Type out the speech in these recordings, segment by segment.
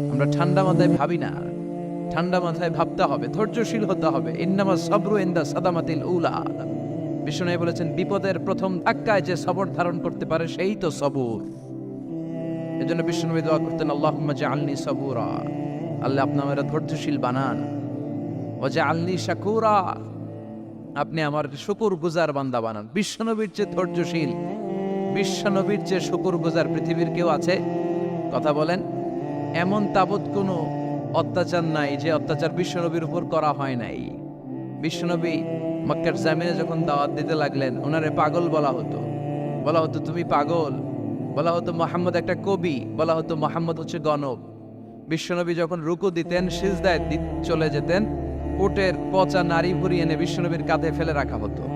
আমরা ঠান্ডা মাথায় ভাবি না। ঠান্ডা মাথায় ভাবতে হবে, ধৈর্যশীল হতে হবে। ইন্নামা সবরু ইন্দা সাদামাতিল উলা। বিষ্ণু বলেছেন, বিপদের প্রথম ধাক্কায় যে সবর ধারণ করতে পারে, সেই তো সবুর। এজন্য বিষ্ণু দোয়া করতেন, আল্লাহুম্মা জাআলনি সাবুরা। আল্লাহ আপনি আমার ধৈর্যশীল বানান। ও জাআলনি শাকুরা। আপনি আমার শুকুর গুজার বান্দা বানান। বিশ্বনবীর চেয়ে ধৈর্যশীল বিশ্বনবীর চেয়ে শুকুর গুজার পৃথিবীর কেউ আছে? কথা বলেন। এমন তাবৎ কোনো অত্যাচার নাই যে অত্যাচার বিশ্বনবীর উপর করা হয় নাই। বিশ্বনবী মক্কার জামিনে যখন দাওয়াত দিতে লাগলেন, ওনারে পাগল বলা হতো। বলা হতো, তুমি পাগল। বলা হতো, মোহাম্মদ একটা কবি। বলা হতো, মোহাম্মদ হচ্ছে গণব। বিশ্বনবী যখন রুকু দিতেন, সিজদায় চলে যেতেন উটের পচা নারী ভুরি এনে বিশ্বনবীর কাঁধে ফেলে রাখা হতো।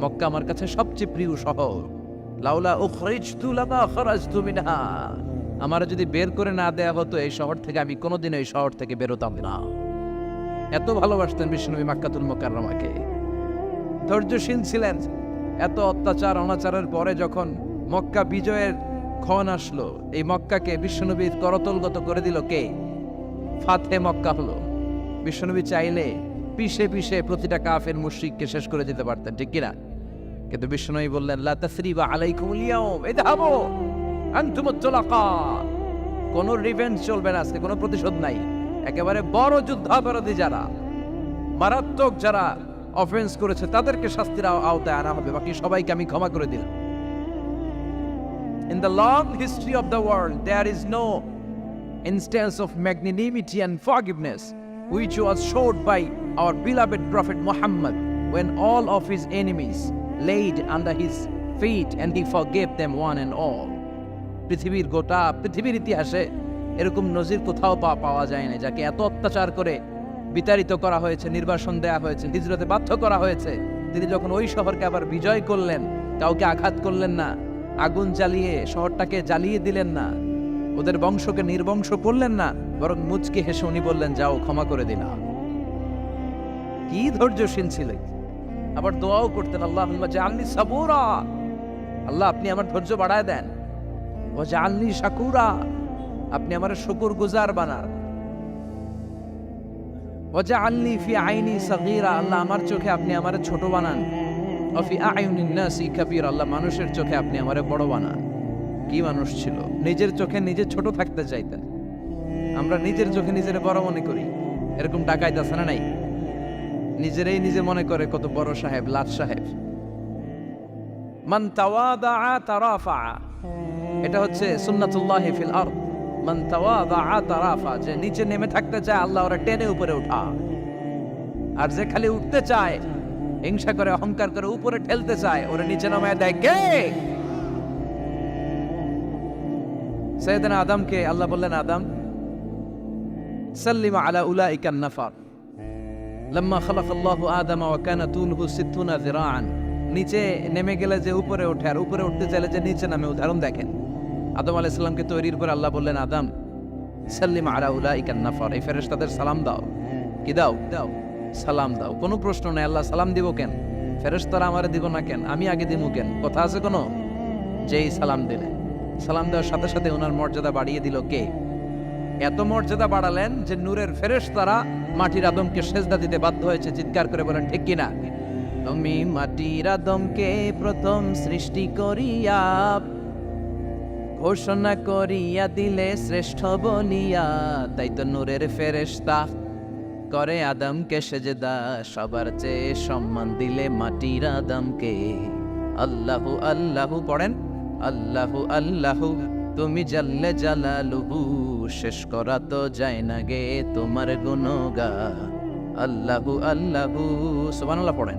মক্কা আমার কাছে সবচেয়ে প্রিয় শহর। লাউলা উখরিজতু লামা খরাজতু মিনহা। আমার যদি বের করে না দেয়া হতো এই শহর থেকে, আমি কোনোদিন এই শহর থেকে বেরোতাম না। এত ভালোবাসতেন বিষ্ণুবী মাক্কাতুল মোকাররমাকে। ধৈর্যশীল ছিলেন। এত অত্যাচার, অনাচারের পরে যখন মক্কা বিজয়ের ক্ষণ আসলো, এই মক্কাকে বিশ্বনবীর করতলগত করে দিল কে? ফাতে মক্কা হলো। বিশ্বনবী চাইলে পিষে পিষে প্রতিটা কাফের মুশরিককে শেষ করে দিতে পারতেন, ঠিক কিনা? কিন্তু বিশ্বনবী বললেন লা তাসরিবা আলাইকুমুল ইয়াউম ইযহাবু আনতুমুত তুলাকা কোনো রিভেঞ্জ চলবে না আজকে কোনো প্রতিশোধ নাই একেবারে বড় যুদ্ধাপরাধী যারা মারাত্মক যারা অফেন্স করেছে তাদেরকে শাস্তির আওতায় আনা হবে বাকি সবাইকে আমি ক্ষমা করে দিলাম In the long history of the world, there is no instance of magnanimity and forgiveness which was showed by our beloved Prophet Muhammad when all of his enemies laid under his feet and he forgave them one and all. পৃথিবীর গোটা, পৃথিবীর ইতিহাসে এরকম নজির কোথাও পাওয়া যায় না যাকে এত অত্যাচার করে বিতাড়িত করা হয়েছে, নির্বাসন দেয়া হয়েছে, হিজরতে বাধ্য করা হয়েছে। তিনি যখন ওই শহরকে আবার বিজয় করলেন, কাউকে আঘাত করলেন না, আগুন জ্বালিয়ে শহরটাকে জ্বালিয়ে দিলেন না, ওদের বংশকে নির্বংশ করলেন না, বরং মুচকি হেসে উনি বললেন, যাও, ক্ষমা করে দিলাম। কি ধৈর্যশীল ছিলেন? আবার দোয়াও করতেন আল্লাহ জানলি সাবুরা। আল্লাহ, আপনি আমার ধৈর্য বাড়ায় দেন। ও জানলি শাকুরা। আপনি আমার শুকুর গুজার বানান। ও জানলি ফি আইনি সাগীরা। আল্লাহ, আমার চোখে আপনি আমার ছোট বানান। ও ফি আইউনিন নাসি কাবীর। আল্লাহ, মানুষের চোখে আপনি আমারে বড় বানান। কি মানুষ ছিল? নিজের চোখে নিজে ছোট থাকতে চাইতেন। আমরা নিজের চোখে নিজের বড় মনে করি। এরকম ডাকাইত আছে না নাই? নিজেরাই নিজে মনে করে কত বড় সাহেব লাট সাহেব। মান তাওয়াদা তারাফা। এটা হচ্ছে সুন্নাতুল্লাহ ফিল মান তাওয়াদা তারাফা, যে নিচে নেমে থাকতে চায়, আল্লাহ ওরা টেনে উপরে উঠা। আর যে খালি উঠতে চায়, হিংসা করে, অহংকার করে উপরে ঠেলতে চায়, ওরা নিচে নামায় দেয় কে? সৈয়দনা আদমকে, আল্লাহ বললেন, আদম, সাল্লিমা আলা উলাইকান নাফার। লম্মা আল্লাহু আদম ওয়া কানা তুলহু নিচে নেমে গেলে যে উপরে ওঠে, আর উপরে উঠতে চাইলে যে নিচে নামে, উদাহরণ দেখেন। আদম তৈরির পর আল্লাহ বললেন, আদম, সাল্লিম এই সালাম দাও। কি দাও? দাও সালাম দাও। কোনো প্রশ্ন নাই, আল্লাহ সালাম দিব কেন? ফেরেশতারা আমারে দিব না কেন? আমি আগে দিব কেন? কথা আছে কোনো? যেই সালাম দিলেন সালাম দেওয়ার সাথে সাথে ওনার মর্যাদা বাড়িয়ে দিল কে? এত মর্যাদা বাড়ালেন যে নূরের ফেরেশ তারা মাটির আদমকে সেজদা দিতে বাধ্য হয়েছে, চিৎকার করে বলেন, ঠিক কিনা? তুমি মাটির আদমকে প্রথম সৃষ্টি করিয়া, ঘোষণা করিয়া দিলে শ্রেষ্ঠ বলিয়া তাই তো নূরের ফেরেশতা করে আদমকে সেজদা, সবার চেয়ে সম্মান দিলে মাটির আদমকে। আল্লাহু আল্লাহু, পড়েন, আল্লাহু আল্লাহু তুমি জাল্লে জালালুহু, শেষ করা তো যায় না গে তোমার গুণগা। আল্লাহু আল্লাহু, সুবহানাল্লাহ পড়েন।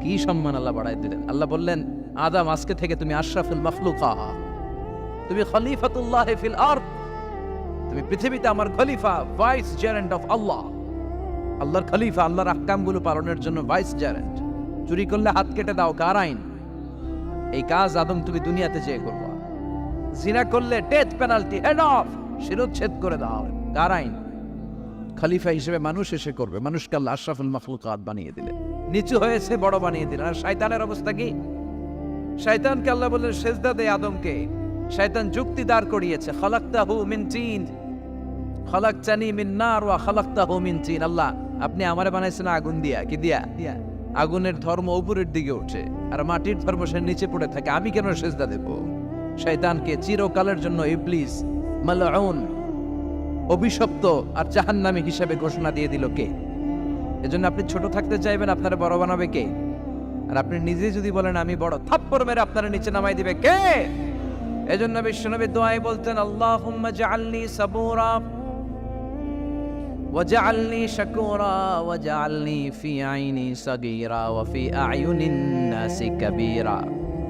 কি সম্মান আল্লাহ বাড়াই দিলেন? আল্লাহ বললেন, আদম আজকে থেকে তুমি আশরাফুল মখলুকা। তুমি খলিফাতুল্লাহ ফিল আরদ। তুমি পৃথিবীতে আমার খলিফা, ভাইস জেরেন্ট অফ আল্লাহ। আল্লাহর খলিফা, আল্লাহর আহকামগুলো পালনের জন্য ভাইস জেরেন্ট। চুরি করলে হাত কেটে দাও, কার আইন? এই কাজ আদম তুমি দুনিয়াতে যেয়ে করবা। জিনা করলে ডেথ পেনাল্টি হেড অফ শিরোচ্ছেদ করে দাও। কার আইন খলিফা হিসেবে মানুষ এসে করবে। মানুষকে আল্লাহ আশরাফুল মখলুকাত বানিয়ে দিলে। নিচু হয়েছে বড় বানিয়ে দিলেন। আর শয়তানের অবস্থা কি? শয়তানকে আল্লাহ বললেন, সেজদা দে আদমকে। শয়তান যুক্তি দাঁড় করিয়েছে। খলাক্তাহু মিন চিন। খলাকচানি মিন নার ওয়া খলাক্তাহু মিন চিন। আল্লাহ, আপনি আমারে বানাইছেন আগুন দিয়া। কি দিয়া? দিয়া। আগুনের ধর্ম উপরের দিকে ওঠে আর মাটির ধর্ম সে নিচে পড়ে থাকে। আমি কেন সেজদা দেব? শয়তানকে চিরকালের জন্য ইবলিস মালউন অভিশপ্ত আর জাহান্নামী হিসেবে ঘোষণা দিয়ে দিল কে এজন্য আপনি ছোট থাকতে চাইবেন আপনারা বড় বানাবে কে আর আপনি নিজে যদি বলেন আমি বড় থাপ্পড় মেরে আপনারা নিচে নামাই দিবে কে এজন্য বিশ্বনবী দোয়াই বলতেন আল্লাহুম্মা জাআলনি সাবুরা وجعلني شكورا وجعلني في عيني صغيرا وفي أعين الناس كبيرا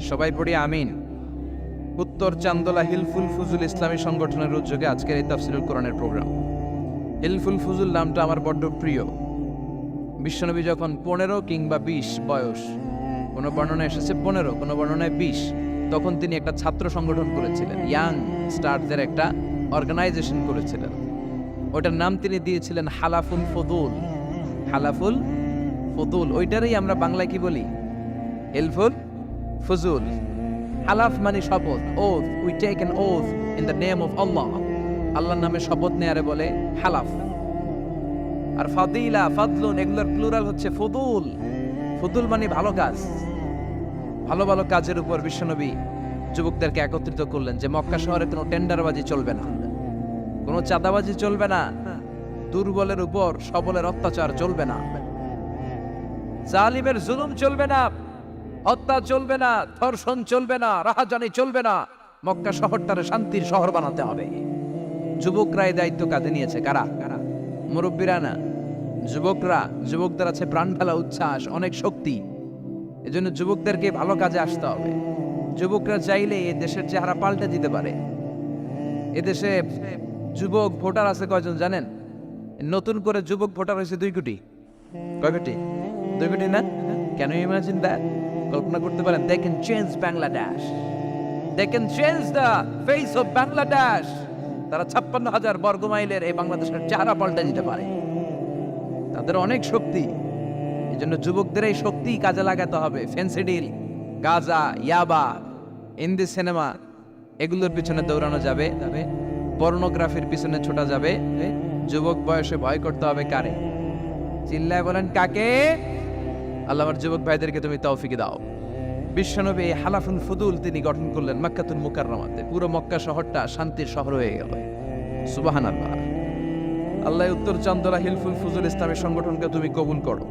সবাই পড়ি আমিন। উত্তর চান্দোলা হিলফুল ফুজুল ইসলামী সংগঠনের উদ্যোগে আজকের এই তাফসিরুল কোরআনের প্রোগ্রাম। হিলফুল ফুজুল নামটা আমার বড্ড প্রিয়। বিশ্বনবী যখন পনেরো কিংবা বিশ বয়স, কোনো বর্ণনায় এসেছে? পনেরো, কোনো বর্ণনায় বিশ। তখন তিনি একটা ছাত্র সংগঠন করেছিলেন, ইয়াং স্টারদের একটা অর্গানাইজেশন করেছিলেন। ওটার নাম তিনি দিয়েছিলেন হালাফুল ফদুল। হালাফুল ফদুল, ওইটারই আমরা বাংলায় কি বলি? হেলফুল ফজুল হালাফ মানে শপথ oath we take an oath in the name of Allah আল্লাহর নামে শপথ নেয়ারে বলে হালাফ। আর ফাদিলা, ফাদলুন, এগুলোর প্লুরাল হচ্ছে ফদুল। ফদুল মানে ভালো কাজ। ভালো ভালো কাজের উপর বিশ্বনবী যুবকদেরকে একত্রিত করলেন যে মক্কা শহরে কোনো টেন্ডারবাজি চলবে না। কোনো চাঁদাবাজি চলবে না। দুর্বলের উপর সবলের অত্যাচার চলবে না। জালিমের জুলুম চলবে না। হত্যা চলবে না, ধর্ষণ চলবে না, রাহাজানি চলবে না। মক্কা শহরটারে শান্তির শহর বানাতে হবে। যুবকরা এই দায়িত্ব কাঁধে নিয়েছে, কারা? কারা মুরব্বীরা না? যুবকরা যুবকদের আছে প্রাণ ফেলা উচ্ছ্বাস, অনেক শক্তি। এজন্য যুবকদেরকে ভালো কাজে আসতে হবে। যুবকরা চাইলে এ দেশের চেহারা পাল্টে দিতে পারে। এদেশে যুবক ভোটার আছে কয়জন জানেন? নতুন করে যুবক ভোটার হয়েছে দুই কোটি। কয় কোটি? দুই কোটি না? কেন ইমাজিন দ্যাট কল্পনা করতে পারেন they can change Bangladesh they can change the face of Bangladesh তারা ছাপ্পান্ন হাজার বর্গ মাইলের এই বাংলাদেশের চেহারা পাল্টে দিতে পারে। তাদের অনেক শক্তি। এই জন্য যুবকদের এই শক্তি কাজে লাগাতে হবে। ফেন্সিডিল গাজা ইয়াবা হিন্দি সিনেমা এগুলোর পিছনে দৌড়ানো যাবে। যাবে পর্নোগ্রাফির পিছনে ছোটা যাবে। যুবক বয়সে ভয় করতে হবে কারে? চিল্লায় বলেন, কাকে? আল্লাহ আমার যুবক ভাইদেরকে তুমি তৌফিক দাও। বিশ্বনবী হালাফুল ফুদুল তিনি গঠন করলেন মক্কাতুল মুকাররমাতে। পুরো মক্কা শহরটা শান্তির শহর হয়ে গেল। সুবহানাল্লাহ। আল্লাহ উত্তর চন্দরা হিলফুল ফুজুল ইসলামী সংগঠনকে তুমি কবুল করো।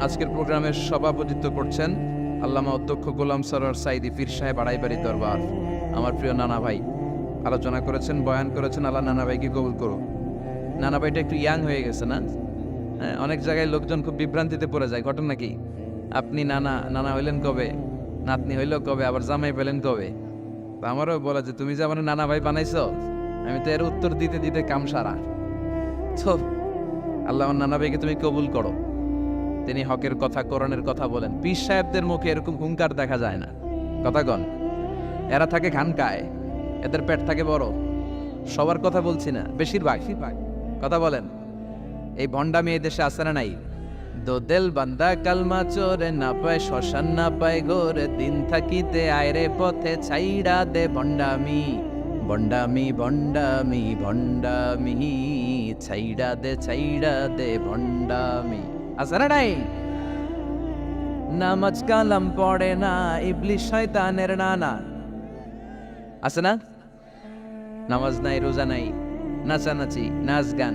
আজকের প্রোগ্রামের সভাপতিত্ব করছেন আল্লামা অধ্যক্ষ গোলাম সরোয়ার সাইদি পীর সাহেব আড়াইবাড়ি দরবার। আমার প্রিয় নানা ভাই, আলোচনা করেছেন, বয়ান করেছেন, আল্লাহ নানা ভাইকে কবুল করো নানা ভাইটা একটু ইয়াং হয়ে গেছে না? অনেক জায়গায় লোকজন খুব বিভ্রান্তিতে পড়ে যায়। ঘটনা কি? আপনি নানা নানা হইলেন কবে? নাতনি হইল কবে? আবার জামাই পেলেন কবে? আমারও বলা যে তুমি যে আমার নানা ভাই বানাইছো, আমি তো এর উত্তর দিতে দিতে কাম সারা তো আল্লাহ আমার নানা ভাইকে তুমি কবুল করো। তিনি হকের কথা, কোরআনের কথা বলেন। পীর সাহেবদের মুখে এরকম হুঙ্কার দেখা যায় না। কথা কন, এরা থাকে খানকায়, এদের পেট থাকে বড়। সবার কথা বলছি না, বেশিরভাগ। কথা বলেন। এই ভণ্ডামি এই দেশে আসে না নাই? দোদেল বান্দা কালমা চোরে না পায়, শ্মশান না পায় গোরে দিন থাকিতে আয়রে পথে ছাইড়া দে ভণ্ডামি ভণ্ডামি ভণ্ডামি ভণ্ডামি ছাইড়া দে ছাইড়া দে ভণ্ডামি আছে না নাই? নামাজ কালাম পড়ে না, ইবলিশ শয়তানের নানা। আছে না? নামাজ নাই, রোজা নাই, নাচানাচি, নাচ গান।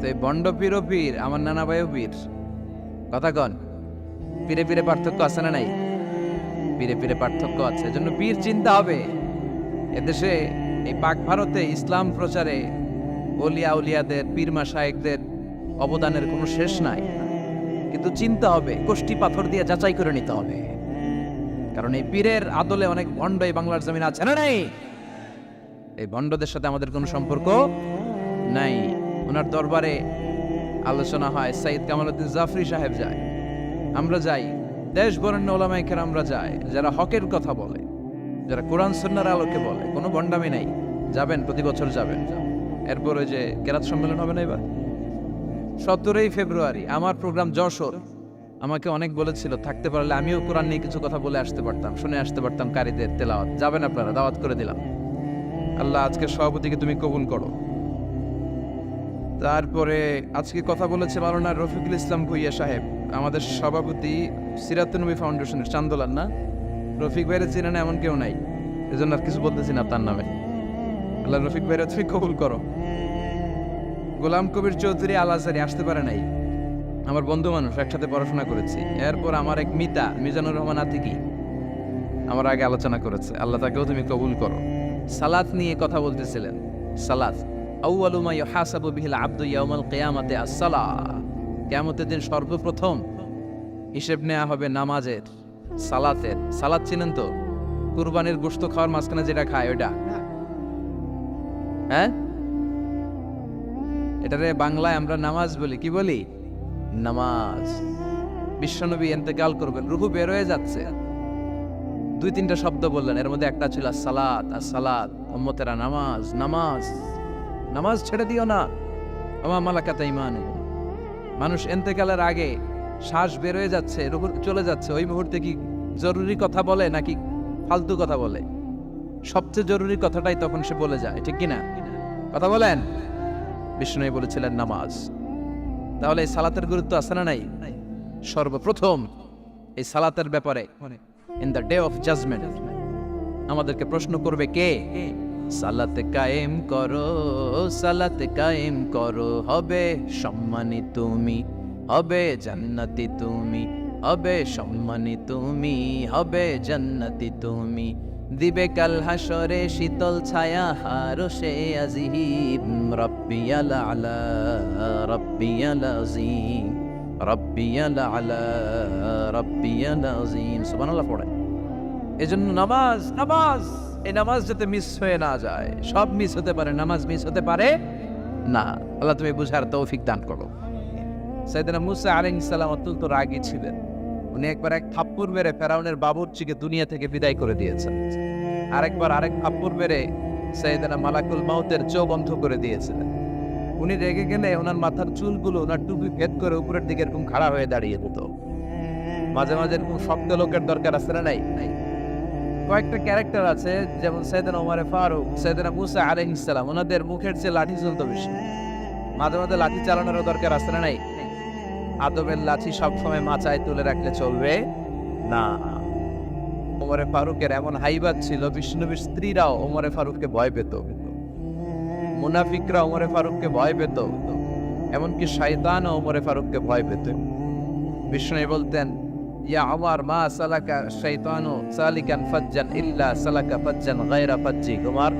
তো বন্ড পীর পীর, আমার নানা ভাইও পীর। কথা কন, পীরে পীরে পার্থক্য আছে না নাই? পীরে পীরে পার্থক্য আছে, এজন্য পীর চিন্তা হবে। এদেশে, এই পাক ভারতে ইসলাম প্রচারে অলিয়া উলিয়াদের, পীর মাসায়েকদের অবদানের কোনো শেষ নাই। কিন্তু চিন্তা হবে কোষ্টি পাথর দিয়ে যাচাই করে নিতে হবে। কারণ এই পীরের আদলে অনেক ভণ্ড এই বাংলার জমিন আছে, না নাই? এই ভণ্ডদের সাথে আমাদের কোনো সম্পর্ক নাই। ওনার দরবারে আলোচনা হয় সাইদ কামালউদ্দিন জাফরি সাহেব যায়। আমরা যাই দেশ বরেণ্য ওলামাইকের আমরা যাই যারা হকের কথা বলে, যারা কোরআন সন্ন্যার আলোকে বলে। কোনো ভণ্ডামি নাই, যাবেন, প্রতি বছর যাবেন। এরপর যে কেরাত সম্মেলন হবে না এবার? সতেরোই ফেব্রুয়ারি, আমার প্রোগ্রাম যশোর। আমাকে অনেক বলেছিল, থাকতে পারলে আমিও কোরআন নিয়ে কিছু কথা বলে আসতে পারতাম, শুনে আসতে পারতাম কারিদের তেলাওয়াত। যাবেন আপনারা, দাওয়াত করে দিলাম। আল্লাহ আজকের সভাপতিকে তুমি কবুল করো। তারপরে আজকে কথা বলেছে মাওলানা রফিকুল ইসলাম ভুইয়া সাহেব, আমাদের সভাপতি সিরাতুনবী ফাউন্ডেশনের চান্দোলার না? রফিক ভাইয়ের চেনেন এমন কেউ নাই, এজন্য আর কিছু বলতেছি না তার নামে। আল্লাহ রফিক ভাইয়ের তুমি কবুল করো। গোলাম কবির চৌধুরী আল আসতে পারে নাই। আমার বন্ধু মানুষ, একসাথে পড়াশোনা করেছি। এরপর আমার এক মিতা, মিজানুর রহমান আতিকি, আমার আগে আলোচনা করেছে। আল্লাহ তাকেও তুমি কবুল করো। সালাত নিয়ে কথা বলতেছিলেন। সালাত, আউয়ালু মা ইউহাসাবু বিহিল আবদু ইয়াউমাল কিয়ামাতে কিয়ামতের দিন সর্বপ্রথম হিসেব নেওয়া হবে নামাজের, সালাতের। সালাত চিনেন তো? কুরবানির গোশত খাওয়ার মাঝখানে যেটা খায় ওটা হ্যাঁ? এটারে বাংলায় আমরা নামাজ বলি। কি বলি? নামাজ। বিশ্বনবী এন্তেকাল করবেন, রুহু বের হয়ে যাচ্ছে। দুই, তিনটা শব্দ বললেন, এর মধ্যে একটা ছিল সালাদ আর সালাদ উম্মতেরা নামাজ নামাজ। নামাজ ছেড়ে দিও না। আমা মালাকাতা ইমান মানুষ এন্তেকালের আগে শ্বাস বের হয়ে যাচ্ছে, রুহু চলে যাচ্ছে। ওই মুহূর্তে কি জরুরি কথা বলে নাকি ফালতু কথা বলে? সবচেয়ে জরুরি কথাটাই তখন সে বলে যায়, ঠিক কি না? কথা বলেন? বিষ্ণু বলেছিলেন, নামাজ। তাহলে এই সালাতের গুরুত্ব আছে না নাই? সর্বপ্রথম এই সালাতের ব্যাপারে in the day of judgement আমাদেরকে প্রশ্ন করবে কে? সালাতে কায়েম করো, সালাতে কায়েম করো, হবে সম্মানী তুমি, হবে জান্নাতি তুমি, হবে সম্মানী তুমি, হবে জান্নাতি তুমি। দিবে কাল হাসরে শীতল ছায়া হারসে আজিম রব্বিয়াল আলা রব্বিয়াল আজিম রব্বিয়াল আলা রব্বিয়াল আজিম সুবহানাল্লাহ পড়ে। এজন্য নামাজ নামাজ। এই নামাজ যাতে মিস হয়ে না যায়। সব মিস হতে পারে, নামাজ মিস হতে পারে না। আল্লাহ তুমি বুঝার তৌফিক দান করো। সাইদানা মুসা আলাইহিস সালাম অত্যন্ত রাগী ছিলেন। উনি একবার এক থাপ্পড় মেরে ফেরাউনের বাবুর্চিকে দুনিয়া থেকে বিদায় করে দিয়েছেন। আরেকবার আরেক থাপ্পড় মেরে সাইদানা মালাকুল মাউতের চোখ বন্ধ করে দিয়েছিলেন। উনি রেগে গেলে ওনার মাথার চুলগুলো ওনার টুপি ভেদ করে উপরের দিকে এরকম খাড়া হয়ে দাঁড়িয়ে যেত। মাঝে মাঝে এরকম শক্ত লোকের দরকার আছে না নাই? নাই। কয়েকটা ক্যারেক্টার আছে, যেমন সৈয়দনা ওমরে ফারুক, সৈয়দনা মুসা আলাইহিস সালাম, ওনাদের মুখের চেয়ে লাঠি চলতো বেশি। মাঝে মাঝে লাঠি চালানোরও দরকার আছে না নাই? আদবের লাঠি সবসময় মাচায় তুলে রাখলে চলবে? না। ওমরে ফারুকের এমন হাইবাদ ছিল, বিষ্ণুবীর স্ত্রীরাও ওমরে ফারুককে ভয় পেত। মুনাফিকরা ওমরে ফারুককে ভয় পেত। এমনকি শায়তান ওমরে ফারুককে ভয় পেত। বিষ্ণু বলতেন, ইয়া আমার মা সালাকা শৈতানু সালিকান ফাজ্জান ইল্লা সালাকা ফাজ্জান গায়রা ফাজ্জি। তোমার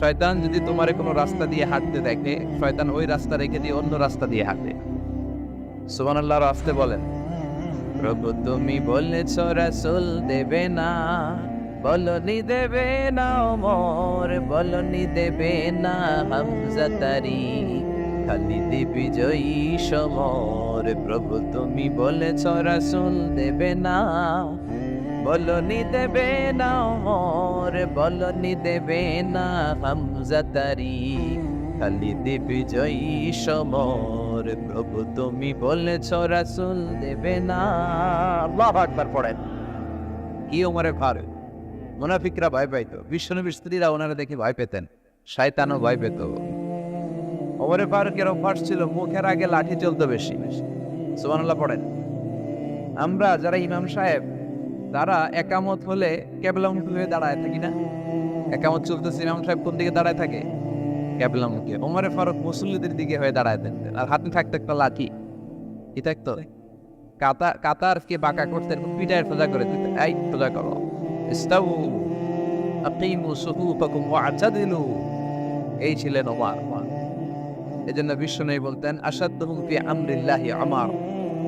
শয়তান যদি তোমারে কোনো রাস্তা দিয়ে হাঁটতে দেখে, শয়তান ওই রাস্তা রেখে দিয়ে অন্য রাস্তা দিয়ে হাঁটে। সুবহানাল্লাহ রাস্তে বলেন, প্রভু তুমি বলেছ রাসূল দেবে না। বলনি দেবে না ওমর, বলনি দেবে না হামজা তারি। খালিদ বিজয়ী সমর, প্রভু তুমি বলেছ রাসুল দেবে না। বলনি দেবে না ওরে বলনি দেবে না হামজা তারি। খালি দেবী জয়ী সমর, প্রভু তুমি বলেছ রাসুল দেবে না। আল্লাহ একবার পড়েন। কি ওমরে ফারুক মুনাফিকরা ভয় পাইতো। বিশ্বনবীর স্ত্রীরা ওনারা দেখে ভয় পেতেন। শয়তানও ভয় পেত। ওমরে ফারুকের অভ্যাস ছিল, মুখের আগে লাঠি চলতো বেশি। সুবহানাল্লাহ পড়েন। আমরা যারা ইমাম সাহেব, তারা একামত হলে কেবলামুখী হয়ে দাঁড়ায় থাকি না? একামত চলতেছে ইমাম সাহেব কোন দিকে দাঁড়ায় থাকে? কেবলামুখী ওমরে ফারুক মুসল্লিদের দিকে হয়ে দাঁড়ায় থাকতেন আর হাতে থাকতো একটা লাঠি। কি থাকতো? কাতা, কাতারকে বাঁকা করতেন পিঠায় সোজা করে দিতেন। এই, সোজা করো। ইস্তাউ আকিমু সুহুফাকুম ওয়া'তাদিলু এই ছিলেন ওমর। এই জন্য বিশ্বনবী বলতেন, আসাদুহুম ফি আমরিল্লাহি আমার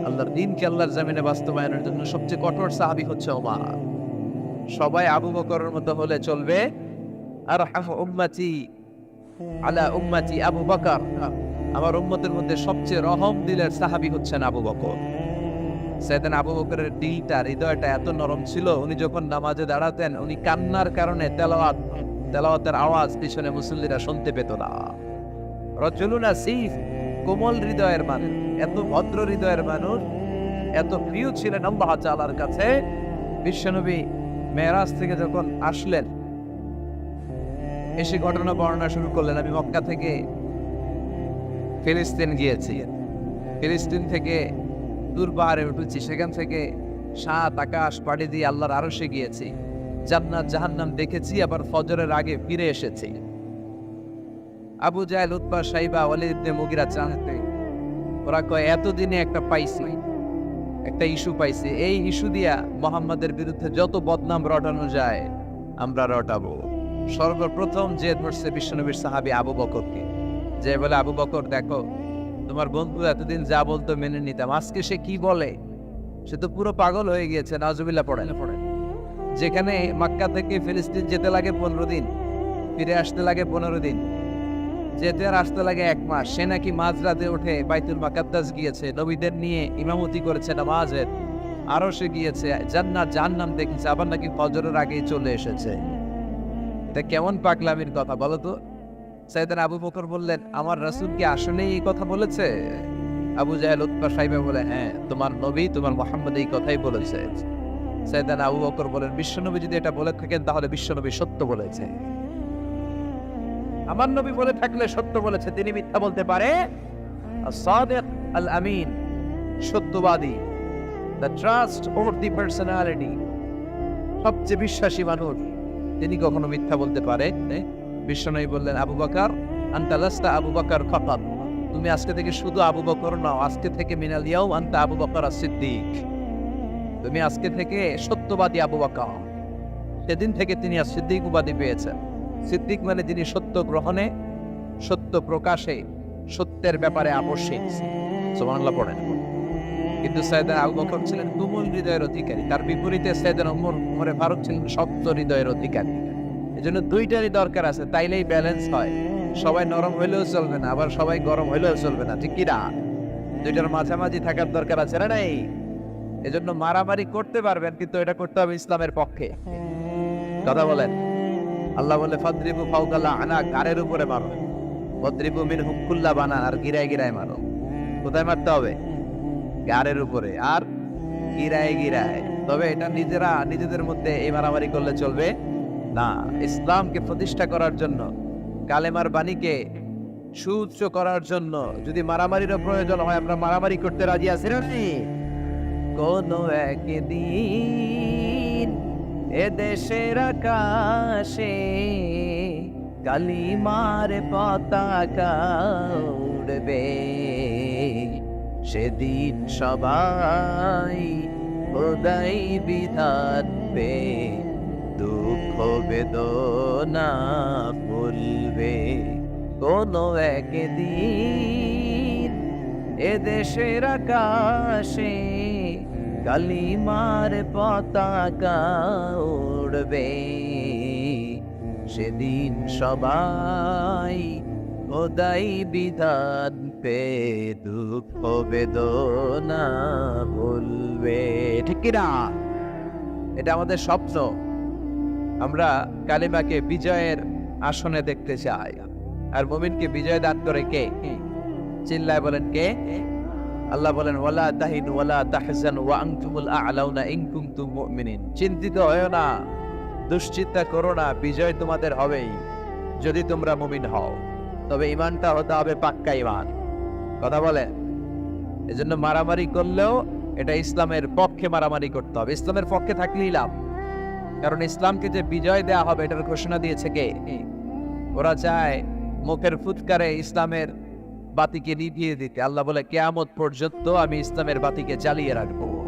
আল্লাহর দিনকে আল্লাহর জামিনে বাস্তবায়নের জন্য সবচেয়ে কঠোর সাহাবী হচ্ছে ওমর। সবাই আবু বকরের মতো হলে চলবে। আর উম্মাতি আলা উম্মাতি আবু বকর। আমার উম্মতের মধ্যে সবচেয়ে রহম দিলের সাহাবী হচ্ছেন আবু বকর। সেদিন আবু বকরের দিলটা, হৃদয়টা এত নরম ছিল, উনি যখন নামাজে দাঁড়াতেন, উনি কান্নার কারণে তেলাওয়াত, তেলাওয়াতের আওয়াজ পিছনে মুসল্লিরা শুনতে পেত না। রজলুনা সিফ, কোমল হৃদয়ের মানুষ, এত ভদ্র হৃদয়ের মানুষ, এত প্রিয় ছিলেন আল্লাহ তাআলার কাছে। বিশ্বনবী মেরাজ থেকে যখন আসলেন, এসে ঘটনা বর্ণনা শুরু করলেন, আমি মক্কা থেকে ফিলিস্তিন গিয়েছি। ফিলিস্তিন থেকে দূর পাহাড়ে উঠেছি, সেখান থেকে সাত আকাশ পাড়ি দিয়ে আল্লাহর আরশে গিয়েছি। জান্নাত, জাহান্নাম দেখেছি, আবার ফজরের আগে ফিরে এসেছি। আবু জাহেল উৎপা সাইবা, ওয়ালিদ মুগিরা জানতে ওরা কয়, এতদিনে একটা পাইছি, একটা ইস্যু পাইছে। এই ইস্যু দিয়া মোহাম্মদের বিরুদ্ধে যত বদনাম রটানো যায়, আমরা রটাবো। সর্বপ্রথম যে ধরছে বিশ্বনবীর সাহাবী আবু বকরকে। যে বলে, আবু বকর, দেখো তোমার বন্ধু এতদিন যা বলতো মেনে নিতাম। আজকে সে কি বলে? সে তো পুরো পাগল হয়ে গিয়েছে নাজুবিল্লাহ পড়ে না পড়ে যেখানে মাক্কা থেকে ফিলিস্তিন যেতে লাগে পনেরো দিন, ফিরে আসতে লাগে পনেরো দিন, যেতে আর আসতে লাগে এক মাস। সে নাকি মাঝরাতে উঠে বাইতুল মাকাদ্দাস গিয়েছে, নবীদের নিয়ে ইমামতি করেছে নামাজের আরও সে গিয়েছে, জান্নাত, জাহান্নাম দেখেছে, আবার নাকি ফজরের আগেই চলে এসেছে। এটা কেমন পাগলামির কথা বলো তো? সাইদান আবু বকর বললেন, আমার রাসূল কি আসলেই এই কথা বলেছে? আবু জাহেল উৎপা সাহেব বলে হ্যাঁ তোমার নবী, তোমার মোহাম্মদ এই কথাই বলেছে। সাইদান আবু বকর বলেন, বিশ্বনবী যদি এটা বলে থাকেন, তাহলে বিশ্বনবী সত্য বলেছে। আমার নবী বলে থাকলে সত্য বলেছে, তিনি মিথ্যা বলতে পারে? সাদেক আল আমিন সত্যবাদী the trust over the personality সবচেয়ে বিশ্বাসী মানুষ, তিনি কখনো মিথ্যা বলতে পারে বিশ্বনবী বললেন, আবু বকর আন্তালাস্তা আবু বকর ফাকাত তুমি আজকে থেকে শুধু আবু বকর নাও, আজকে থেকে মিনাল ইয়াও আন্তা আবু বকর সিদ্দিক তুমি আজকে থেকে সত্যবাদী আবু বকর। সেদিন থেকে তিনি আর সিদ্দিক উপাধি পেয়েছেন। সিদ্দিক মানে যিনি সত্য গ্রহণে, সত্য প্রকাশে, সত্যের ব্যাপারে আবশ্যিক পড়েন। কিন্তু সৈয়দনা আবু বকর ছিলেন তুমুল হৃদয়ের অধিকারী। তার বিপরীতে সৈয়দনা ওমর ওমরে ফারুক ছিলেন শক্ত হৃদয়ের অধিকারী। এজন্য দুইটারই দরকার আছে, তাইলেই ব্যালেন্স হয়। সবাই নরম হইলেও চলবে না, আবার সবাই গরম হইলেও চলবে না, ঠিক কি না? দুইটার মাঝামাঝি থাকার দরকার আছে না নাই? এজন্য মারামারি করতে পারবেন, কিন্তু এটা করতে হবে ইসলামের পক্ষে। কথা বলেন। আল্লাহ বলে, ফাদ্রিবু ফাউকাল্লা আনা গারের উপরে মারো। ফদ্রিবু মিন হুকুল্লা বানা আর গিরায় গিরায় মারো। কোথায় মারতে হবে? গারের উপরে। আর গিরায় গিরায়। তবে এটা নিজেরা, নিজেদের মধ্যে এই মারামারি করলে চলবে। না, ইসলামকে প্রতিষ্ঠা করার জন্য, কালেমার বাণীকে সুউচ্চ করার জন্য যদি মারামারিরও প্রয়োজন হয়, আমরা মারামারি করতে রাজি আছি কোন একদিন এ দেশের আকাশে কালিমার পতাকা উড়বে। সেদিন সবাই খোদাই বিধান পে দুঃখ বেদনা ভুলবে কোনো একদিন এ দেশের আকাশে কালিমার পতাকা উড়বে। সেদিন সবাই খোদাই বিধান পে দুঃখ বেদনা ভুলবে। ঠিক এটা আমাদের স্বপ্ন। আমরা কালিমাকে বিজয়ের আসনে দেখতে চাই। আর মুমিনকে বিজয় দান করে কে? চিল্লায় বলেন কে? আল্লাহ বলেন, ওয়ালা তাহিন ওয়ালা তাহজান ওয়া আনতুমুল আ'লাউনা ইন কুনতুম মুমিনিন। চিন্তিত হয়ো না, দুশ্চিন্তা করো না, বিজয় তোমাদের হবেই, যদি তোমরা মুমিন হও। তবে ইমানটা হতে হবে পাক্কা ইমান কথা বলে এজন্য মারামারি করলেও এটা ইসলামের পক্ষে মারামারি করতে হবে। ইসলামের পক্ষে থাকলেই লাভ। কারণ ইসলামকে যে বিজয় দেয়া হবে এটার ঘোষণা দিয়েছে কে? ওরা চায় মুখের ফুৎকারে ইসলামের বাতিকে নিভিয়ে দিতে। আল্লাহ বলে কেয়ামত পর্যন্ত আমি ইসলামের বাতিকে জ্বালিয়ে রাখব।